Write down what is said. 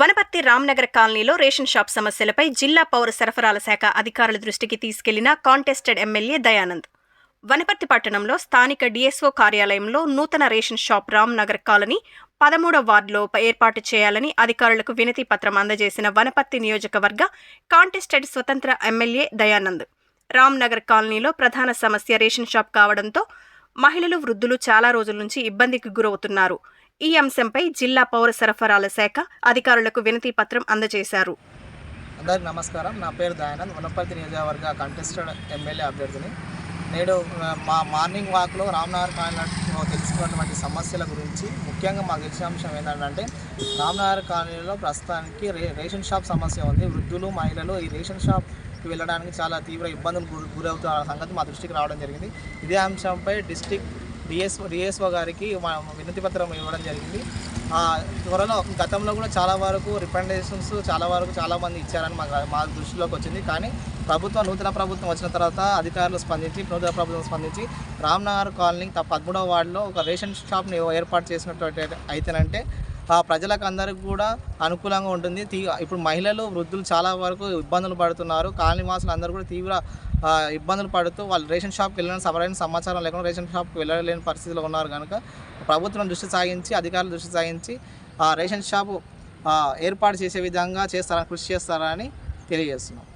వనపర్తి రామ్నగర్ కాలనీలో ration shop సమస్యలపై జిల్లా పౌర సరఫరాల శాఖ అధికారుల దృష్టికి తీసుకెళ్ళిన కాంటెస్టెడ్ ఎమ్మెల్యే దయానంద్. వనపర్తి పట్టణంలో స్థానిక డిఎస్ఓ కార్యాలయంలో నూతన రేషన్ షాప్ రామ్నగర్ కాలనీ పదమూడవ వార్డులో ఏర్పాటు చేయాలని అధికారులకు వినతి పత్రం అందజేసిన వనపర్తి నియోజకవర్గ కాంటెస్టెడ్ స్వతంత్ర ఎమ్మెల్యే దయానంద్. రామ్నగర్ కాలనీలో ప్రధాన సమస్య రేషన్ షాప్ కావడంతో మహిళలు వృద్ధులు చాలా రోజుల నుంచి ఇబ్బందికి గురవుతున్నారు. ఈ అంశంపై జిల్లా పౌర సరఫరాల శాఖ అధికారులకు వినతి పత్రం అందజేశారు. అందరికి నమస్కారం. నా పేరు దయానంద్. వనపర్తి నియోజకవర్గ కంటెస్టెడ్ ఎమ్మెల్యే అభ్యర్థిని. నేడు మా మార్నింగ్ వాక్లో రామ్నగర్ కాలనీలో తెలుసుకున్నటువంటి సమస్యల గురించి ముఖ్యంగా మాకు తెలిసిన అంశం ఏంటంటే రామ్నగర్ కాలనీలో ప్రస్తుతానికి రే రేషన్ షాప్ సమస్య ఉంది. వృద్ధులు మహిళలు ఈ రేషన్ షాప్ షాప్కి వెళ్ళడానికి చాలా తీవ్ర ఇబ్బందులు గురి గురవుతున్న సంగతి మా దృష్టికి రావడం జరిగింది. ఇదే అంశంపై డిస్టిక్ డిఎస్ఓ డిఎస్ఓ గారికి మా వినతి పత్రం ఇవ్వడం జరిగింది. త్వరలో గతంలో కూడా చాలా వరకు రికమెండేషన్స్ చాలా వరకు చాలామంది ఇచ్చారని మా మా దృష్టిలోకి వచ్చింది. కానీ ప్రభుత్వం నూతన ప్రభుత్వం వచ్చిన తర్వాత అధికారులు స్పందించి నూతన ప్రభుత్వం స్పందించి రామ్నగర్ కాలనీ త- పదమూడవ వార్డులో ఒక రేషన్ షాప్ని ఏర్పాటు చేసినటువంటి అయితేనంటే ప్రజలకు అందరికి కూడా అనుకూలంగా ఉంటుంది. తీ ఇప్పుడు మహిళలు వృద్ధులు చాలా వరకు ఇబ్బందులు పడుతున్నారు. కాలనీవాసులు అందరూ కూడా తీవ్ర ఇబ్బందులు పడుతూ వాళ్ళు రేషన్ షాప్కి వెళ్ళిన సరైన సమాచారం లేకుండా రేషన్ షాప్కి వెళ్ళలేని పరిస్థితిలో ఉన్నారు కనుక ప్రభుత్వం దృష్టి సాగించి అధికారులు దృష్టి సాగించి ఆ రేషన్ షాపు ఏర్పాటు చేసే విధంగా చేస్తారని కృషి చేస్తారని తెలియజేస్తున్నాం.